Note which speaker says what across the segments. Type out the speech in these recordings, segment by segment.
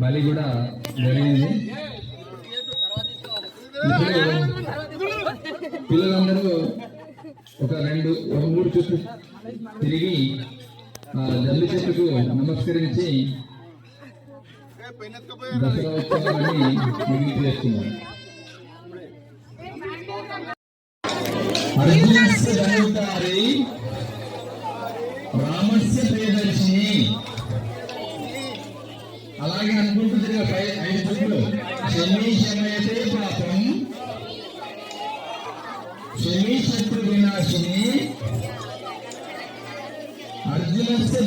Speaker 1: బలి కూడా జరిగింది. పిల్లలందరూ ఒక రెండు ఒక మూడు చుట్టూ తిరిగి జల్లి చెట్టుకు నమస్కరించి దసరా ఉత్సవాన్ని ముగింపు చేస్తున్నారు. అర్జునస్య రామస్య ప్రియదర్శిని. అలాగే అనుకుంటూ ఐదు చుట్లు శని శమయతే పాపం శని శత్రు వినాశిని అర్జునస్య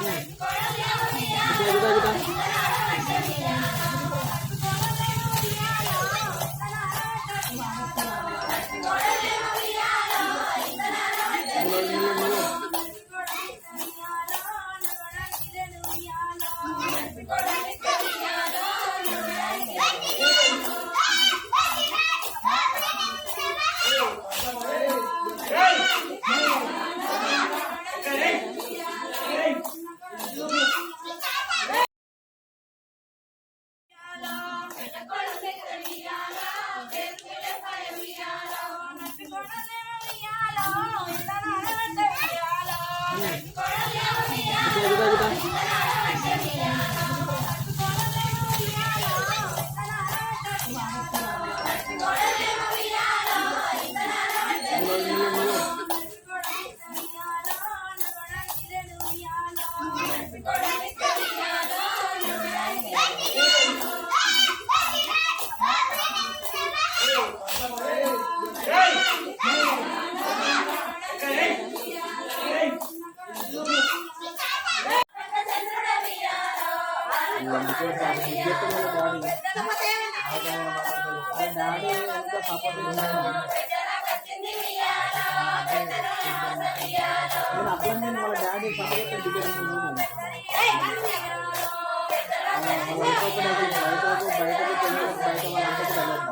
Speaker 2: బయటకు బయటకు బయటకు బయటకు తెలియదు బయట